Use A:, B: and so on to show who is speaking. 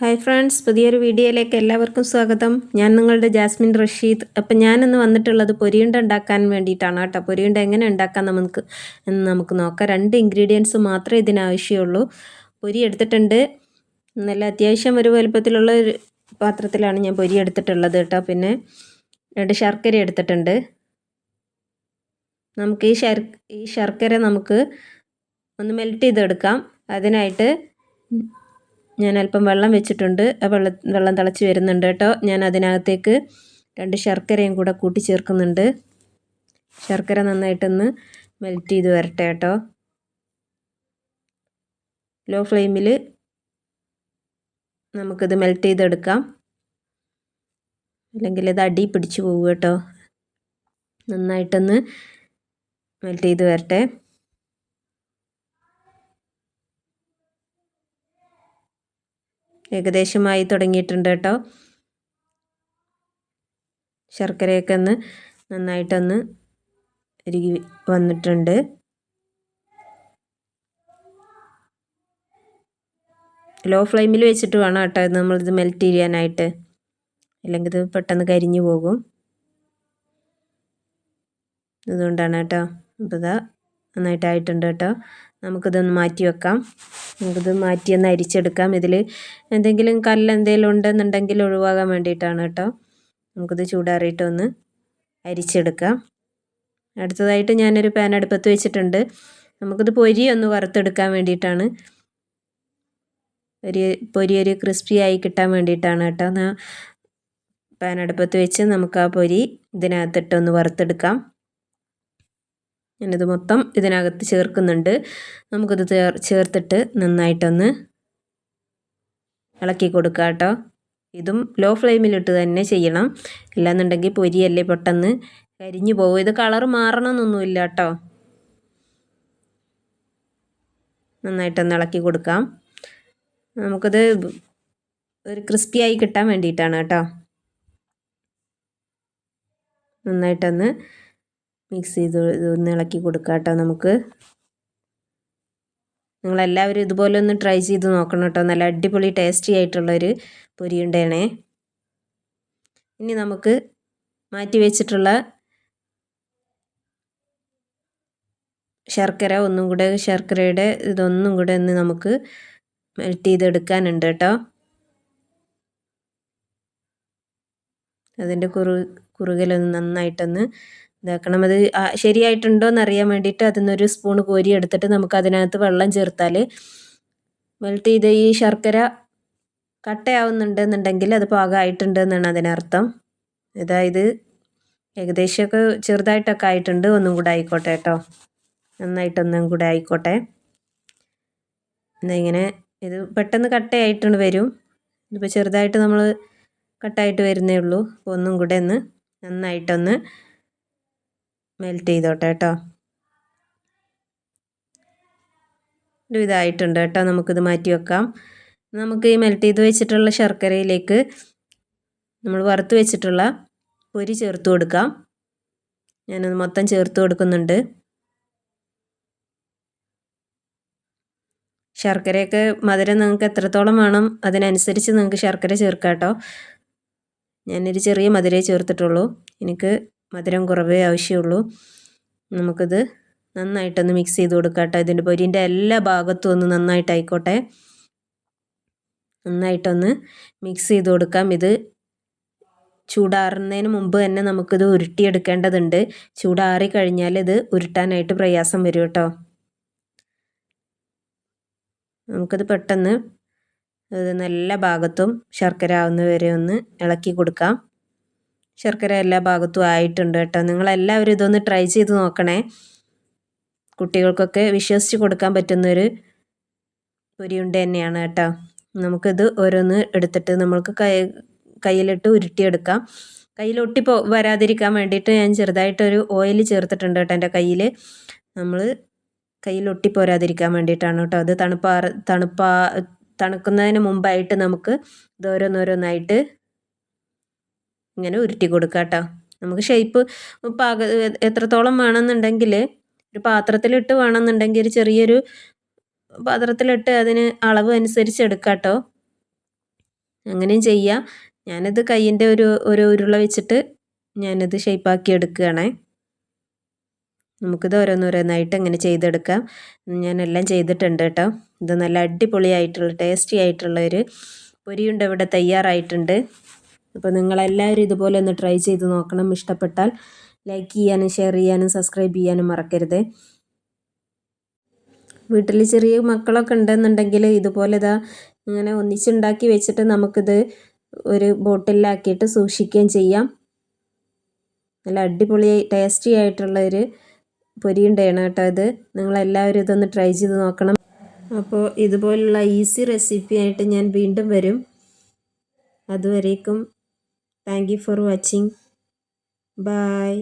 A: Hi friends പുതിയൊരു വീഡിയോയിലേക്ക് എല്ലാവർക്കും സ്വാഗതം. ഞാൻ നിങ്ങളുടെ ജാസ്മിൻ റഷീദ്. അപ്പം ഞാനിന്ന് വന്നിട്ടുള്ളത് പൊരിയുണ്ട ഉണ്ടാക്കാൻ വേണ്ടിയിട്ടാണ് കേട്ടോ. പൊരിയുണ്ട എങ്ങനെ ഉണ്ടാക്കാൻ നമുക്ക് എന്ന് നമുക്ക് നോക്കാം. രണ്ട് ഇൻഗ്രീഡിയൻസ് മാത്രമേ ഇതിനാവശ്യമുള്ളൂ പൊരി എടുത്തിട്ടുണ്ട്. നല്ല അത്യാവശ്യം ഒരു വലുപ്പത്തിലുള്ള ഒരു പാത്രത്തിലാണ് ഞാൻ പൊരി എടുത്തിട്ടുള്ളത് കേട്ടോ. പിന്നെ രണ്ട് ശർക്കര എടുത്തിട്ടുണ്ട്. നമുക്ക് ഈ ശർ ഈ ശർക്കര നമുക്ക് ഒന്ന് മെൽറ്റ് ചെയ്തെടുക്കാം. അതിനായിട്ട് ഞാൻ അല്പം വെള്ളം വെച്ചിട്ടുണ്ട്. ആ വെള്ളം വെള്ളം തിളച്ച് വരുന്നുണ്ട് കേട്ടോ. ഞാൻ അതിനകത്തേക്ക് രണ്ട് ശർക്കരയും കൂടെ കൂട്ടി ചേർക്കുന്നുണ്ട്. ശർക്കര നന്നായിട്ടൊന്ന് മെൽറ്റ് ചെയ്ത് വരട്ടെ കേട്ടോ. ലോ ഫ്ലെയിമിൽ നമുക്കിത് മെൽറ്റ് ചെയ്തെടുക്കാം. അല്ലെങ്കിൽ ഇത് അടി പിടിച്ച് പോകും കേട്ടോ. നന്നായിട്ടൊന്ന് മെൽറ്റ് ചെയ്ത് വരട്ടെ. ഏകദേശമായി തുടങ്ങിയിട്ടുണ്ട് കേട്ടോ. ശർക്കരയൊക്കെ ഒന്ന് നന്നായിട്ടൊന്ന് ഉരുകി വന്നിട്ടുണ്ട്. ലോ ഫ്ലെയിമിൽ വെച്ചിട്ട് വേണം കേട്ടോ നമ്മളിത് മെൽറ്റ് ചെയ്യാനായിട്ട്. അല്ലെങ്കിൽ ഇത് പെട്ടെന്ന് കരിഞ്ഞു പോകും. അതുകൊണ്ടാണ് കേട്ടോ. അപ്പോൾ ഇതാ നന്നായിട്ടായിട്ടുണ്ട് കേട്ടോ. നമുക്കിതൊന്ന് മാറ്റി വെക്കാം. നമുക്കിത് മാറ്റി ഒന്ന് അരിച്ചെടുക്കാം. ഇതിൽ എന്തെങ്കിലും കല്ല് എന്തെങ്കിലും ഉണ്ടെന്നുണ്ടെങ്കിൽ ഒഴിവാകാൻ വേണ്ടിയിട്ടാണ് കേട്ടോ. നമുക്കിത് ചൂടാറിയിട്ടൊന്ന് അരിച്ചെടുക്കാം. അടുത്തതായിട്ട് ഞാനൊരു പാൻ അടുപ്പത്ത് വെച്ചിട്ടുണ്ട്. നമുക്കിത് പൊരി ഒന്ന് വറുത്തെടുക്കാൻ വേണ്ടിയിട്ടാണ്. ഒരു പൊരി ഒരു ക്രിസ്പി ആയി കിട്ടാൻ വേണ്ടിയിട്ടാണ് കേട്ടോ. പാൻ അടുപ്പത്ത് വെച്ച് നമുക്ക് ആ പൊരി ഇതിനകത്തിട്ടൊന്ന് വറുത്തെടുക്കാം. ഞാനിത് മൊത്തം ഇതിനകത്ത് ചേർക്കുന്നുണ്ട്. നമുക്കിത് ചേർ ചേർത്തിട്ട് നന്നായിട്ടൊന്ന് ഇളക്കി കൊടുക്കുക കേട്ടോ ഇതും ലോ ഫ്ലെയിമിലിട്ട് തന്നെ ചെയ്യണം. ഇല്ലാന്നുണ്ടെങ്കിൽ പൊരിയല്ലേ പെട്ടെന്ന്. കരിഞ്ഞു പോകും ഇത് കളർ മാറണമെന്നൊന്നുമില്ല കേട്ടോ നന്നായിട്ടൊന്ന് ഇളക്കി കൊടുക്കാം. നമുക്കത് ഒരു ക്രിസ്പി ആയി കിട്ടാൻ വേണ്ടിയിട്ടാണ് കേട്ടോ നന്നായിട്ടൊന്ന് മിക്സ് ചെയ്ത് ഒന്ന് ഇളക്കി കൊടുക്കാം കേട്ടോ നമുക്ക്. നിങ്ങളെല്ലാവരും ഇതുപോലെ ഒന്ന് ട്രൈ ചെയ്ത് നോക്കണം കേട്ടോ. നല്ല അടിപൊളി ടേസ്റ്റി ആയിട്ടുള്ളൊരു പൊരിയുണ്ടേണേ ഇനി നമുക്ക് മാറ്റി വെച്ചിട്ടുള്ള ശർക്കര ഒന്നും കൂടെ ശർക്കരയുടെ ഇതൊന്നും കൂടെ ഒന്ന് നമുക്ക് മെൽറ്റ് ചെയ്തെടുക്കാനുണ്ട് കേട്ടോ. അതിന്റെ കുറു കുറുകലൊന്ന് നന്നായിട്ടൊന്ന് ഇതാക്കണം. അത് ശരിയായിട്ടുണ്ടോ എന്ന് അറിയാൻ വേണ്ടിയിട്ട് അതിൽ നിന്നൊരു സ്പൂൺ കോരി എടുത്തിട്ട് നമുക്ക് അതിനകത്ത് വെള്ളം ചേർത്താൽ മെൽറ്റ് ചെയ്ത് ഈ ശർക്കര കട്ടയാവുന്നുണ്ട് എന്നുണ്ടെങ്കിൽ അത് പാകമായിട്ടുണ്ട് എന്നാണ് അതിനർത്ഥം. അതായത് ഏകദേശമൊക്കെ ചെറുതായിട്ടൊക്കെ ആയിട്ടുണ്ട്. ഒന്നും കൂടെ ആയിക്കോട്ടെ കേട്ടോ നന്നായിട്ടൊന്നും കൂടെ ആയിക്കോട്ടെ. ഇങ്ങനെ ഇത് പെട്ടെന്ന് കട്ടയായിട്ടുണ്ട് വരും. ഇതിപ്പോൾ ചെറുതായിട്ട് നമ്മൾ കട്ടായിട്ട് വരുന്നേ ഉള്ളൂ. ഒന്നും കൂടെ ഒന്ന് നന്നായിട്ടൊന്ന് മെൽറ്റ് ചെയ്തോട്ടെ കേട്ടോ ഒരു ഇതായിട്ടുണ്ട് കേട്ടോ നമുക്കിത് മാറ്റി വെക്കാം. നമുക്ക് ഈ മെൽറ്റ് ചെയ്ത് വെച്ചിട്ടുള്ള ശർക്കരയിലേക്ക് നമ്മൾ വറുത്ത് വെച്ചിട്ടുള്ള പൊരി ചേർത്ത് കൊടുക്കാം. ഞാനത് മൊത്തം ചേർത്ത് കൊടുക്കുന്നുണ്ട്. ശർക്കരയൊക്കെ മധുരം നിങ്ങൾക്ക് എത്രത്തോളം വേണം അതിനനുസരിച്ച് നിങ്ങൾക്ക് ശർക്കര ചേർക്കാം കേട്ടോ ഞാനൊരു ചെറിയ മധുരയെ ചേർത്തിട്ടുള്ളൂ. എനിക്ക് മധുരം കുറവേ ആവശ്യമുള്ളൂ. നമുക്കിത് നന്നായിട്ടൊന്ന് മിക്സ് ചെയ്ത് കൊടുക്കാം കേട്ടോ ഇതിന്റെ പൊരിന്റെ എല്ലാ ഭാഗത്തും ഒന്ന് നന്നായിട്ടായിക്കോട്ടെ. നന്നായിട്ടൊന്ന് മിക്സ് ചെയ്ത് കൊടുക്കാം. ഇത് ചൂടാറുന്നതിന് മുമ്പ് തന്നെ നമുക്കിത് ഉരുട്ടിയെടുക്കേണ്ടതുണ്ട്. ചൂടാറി കഴിഞ്ഞാൽ ഇത് ഉരുട്ടാനായിട്ട് പ്രയാസം വരും കേട്ടോ. നമുക്കത് പെട്ടെന്ന് നല്ല ഭാഗത്തും ശർക്കര ആവുന്ന വരെ ഒന്ന് ഇളക്കി കൊടുക്കാം. ശർക്കര എല്ലാ ഭാഗത്തും ആയിട്ടുണ്ട് കേട്ടോ. നിങ്ങളെല്ലാവരും ഇതൊന്ന് ട്രൈ ചെയ്ത് നോക്കണേ. കുട്ടികൾക്കൊക്കെ വിശ്വസിച്ച് കൊടുക്കാൻ പറ്റുന്നൊരു പൊരിയുണ്ട തന്നെയാണ് കേട്ടോ. നമുക്കിത് ഓരോന്ന് എടുത്തിട്ട് നമ്മൾക്ക് കൈ കയ്യിലിട്ട് ഉരുട്ടിയെടുക്കാം. കയ്യിൽ ഒട്ടിപ്പോ വരാതിരിക്കാൻ വേണ്ടിയിട്ട് ഞാൻ ചെറുതായിട്ടൊരു ഓയിൽ ചേർത്തിട്ടുണ്ട് കേട്ടോ എന്റെ കയ്യിൽ. നമ്മൾ കയ്യിൽ ഒട്ടിപ്പോരാതിരിക്കാൻ വേണ്ടിയിട്ടാണ് കേട്ടോ. അത് തണുപ്പാ തണുപ്പാ തണുക്കുന്നതിന് മുമ്പായിട്ട് നമുക്ക് ഇത് ഓരോന്നോരോന്നായിട്ട് ഇങ്ങനെ ഉരുട്ടി കൊടുക്കുക കേട്ടോ നമുക്ക് ഷേപ്പ് പാക എത്രത്തോളം വേണമെന്നുണ്ടെങ്കിൽ ഒരു പാത്രത്തിലിട്ട് വേണമെന്നുണ്ടെങ്കിൽ ഒരു ചെറിയൊരു പാത്രത്തിലിട്ട് അതിന് അളവ് അനുസരിച്ച് എടുക്കാം കേട്ടോ അങ്ങനെയും ചെയ്യാം. ഞാനത് കയ്യിന്റെ ഒരു ഒരു ഉരുള വെച്ചിട്ട് ഞാനത് ഷേപ്പാക്കി എടുക്കുകയാണേ. നമുക്കിത് ഓരോന്നോരോന്നായിട്ട് അങ്ങനെ ചെയ്തെടുക്കാം. ഞാനെല്ലാം ചെയ്തിട്ടുണ്ട് കേട്ടോ. ഇത് നല്ല അടിപൊളിയായിട്ടുള്ള ടേസ്റ്റി ആയിട്ടുള്ള ഒരു പൊരിയുണ്ട് ഇവിടെ തയ്യാറായിട്ടുണ്ട്. അപ്പോൾ നിങ്ങളെല്ലാവരും ഇതുപോലെ ഒന്ന് ട്രൈ ചെയ്ത് നോക്കണം. ഇഷ്ടപ്പെട്ടാൽ ലൈക്ക് ചെയ്യാനും ഷെയർ ചെയ്യാനും സബ്സ്ക്രൈബ് ചെയ്യാനും മറക്കരുത്. വീട്ടിൽ ചെറിയ മക്കളൊക്കെ ഉണ്ടെന്നുണ്ടെങ്കിൽ ഇതുപോലെ ഇതാ ഇങ്ങനെ ഒന്നിച്ചുണ്ടാക്കി വെച്ചിട്ട് നമുക്കിത് ഒരു ബോട്ടിലാക്കിയിട്ട് സൂക്ഷിക്കുകയും ചെയ്യാം. നല്ല അടിപൊളി ടേസ്റ്റി ആയിട്ടുള്ള ഒരു പൊരിയുണ്ടയാണ് കേട്ടോ ഇത്. നിങ്ങളെല്ലാവരും ഇതൊന്ന് ട്രൈ ചെയ്ത് നോക്കണം. അപ്പോൾ ഇതുപോലുള്ള ഈസി റെസിപ്പി ആയിട്ട് ഞാൻ വീണ്ടും വരും. അതുവരേക്കും thank you for watching bye